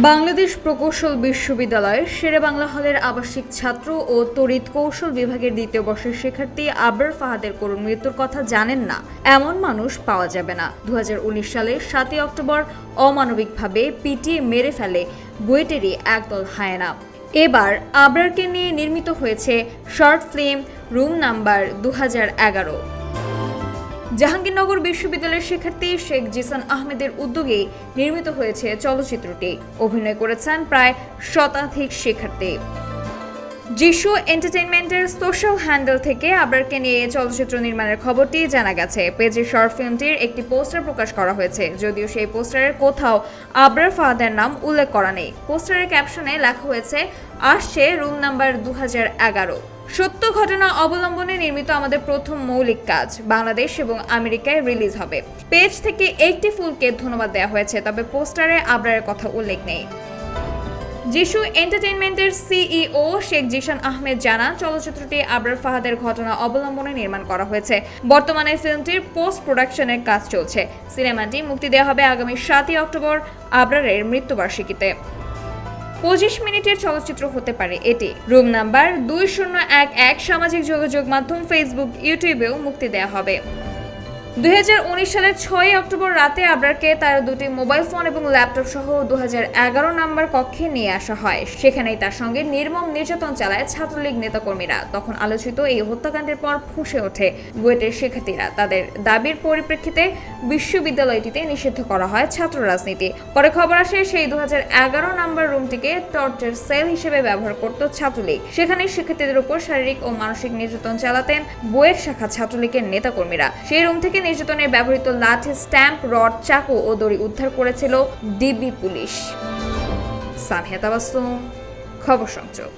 বাংলাদেশ প্রকৌশল বিশ্ববিদ্যালয়ের শেরে বাংলা হলের আবাসিক ছাত্র ও তড়িৎ কৌশল বিভাগের দ্বিতীয় বর্ষের শিক্ষার্থী আবরার ফাহাদের করুণ মৃত্যুর কথা জানেন না। এমন মানুষ পাওয়া যাবে না। দু হাজার উনিশ সালে সাতই অক্টোবর অমানবিকভাবে পিটিয়ে মেরে ফেলে বুয়েটেরই একদল হায়না। এবার আবরারকে নিয়ে নির্মিত হয়েছে শর্ট ফিল্ম রুম নাম্বার দু জাহাঙ্গীরনগর বিশ্ববিদ্যালয়ের শিক্ষার্থী শেখ জিসান আহমেদের উদ্যোগে নির্মিত হয়েছে চলচ্চিত্রটি। অভিনয় করেছেন প্রায় শতাধিক শিক্ষার্থী। যিশু এন্টারটেইনমেন্টের সোশ্যাল হ্যান্ডেল থেকে আবরারকে নিয়ে চলচ্চিত্র নির্মাণের খবরটি জানা গেছে। পেজে শর্ট ফিল্মটির একটি পোস্টার প্রকাশ করা হয়েছে। যদিও সেই পোস্টারের কোথাও আবরার ফাহাদের নাম উল্লেখ করা নেই। পোস্টারের ক্যাপশনে লেখা হয়েছে আসছে রুম নাম্বার দু সত্য ঘটনা অবলম্বনে নির্মিত আমাদের প্রথম মৌলিক কাজ, বাংলাদেশ এবং আমেরিকায় রিলিজ হবে। পেজ থেকে একটি ফুলকে ধন্যবাদ দেওয়া হয়েছে, তবে পোস্টারে আবরারের কথা উল্লেখ নেই। যিশু এন্টারটেইনমেন্টের সিইও শেখ জিশান আহমেদ জানান, চলচ্চিত্রটি আবরার ফাহাদের ঘটনা অবলম্বনে নির্মাণ করা হয়েছে। বর্তমানে ফিল্মটির পোস্ট প্রোডাকশনের কাজ চলছে। সিনেমাটি মুক্তি দেওয়া হবে আগামী সাতই অক্টোবর আবরারের মৃত্যুবার্ষিকীতে। পঁচিশ মিনিটের চলচ্চিত্র হতে পারে এটি। রুম নাম্বার দুই শূন্য এক এক সামাজিক যোগাযোগ মাধ্যম ফেসবুক ইউটিউবেও মুক্তি দেওয়া হবে। দুই হাজার উনিশ সালের ছয় অক্টোবর রাতে আবরারকে তার দুটি মোবাইল ফোন এবং ল্যাপটপ সহ দু নাম্বার কক্ষে নিয়ে আসা হয়। সেখানেই তার সঙ্গে নির্মম নির্যাতন চালায় ছাত্রলীগ নেতাকর্মীরা। তখন আলোচিত এই হত্যাকাণ্ডের পর ফুঁসে ওঠে বুয়েটের শিক্ষার্থীরা। তাদের দাবির পরিপ্রেক্ষিতে বিশ্ববিদ্যালয়টিতে নিষিদ্ধ করা হয় ছাত্র রাজনীতি। পরে খবর আসে সেই দু নাম্বার রুমটিকে টর্চার সেল হিসেবে ব্যবহার করত ছাত্রলীগ। সেখানে শিক্ষার্থীদের উপর শারীরিক ও মানসিক নির্যাতন চালাতেন বুয়েট শাখা ছাত্রলীগের নেতাকর্মীরা। সেই রুম থেকে নির্যাতনের ব্যবহৃত লাঠি, স্ট্যাম্প, রড, চাকু ও দড়ি উদ্ধার করেছিল ডিবি পুলিশ। সানহিয়া তাবাসুম, খবর সংযোগ।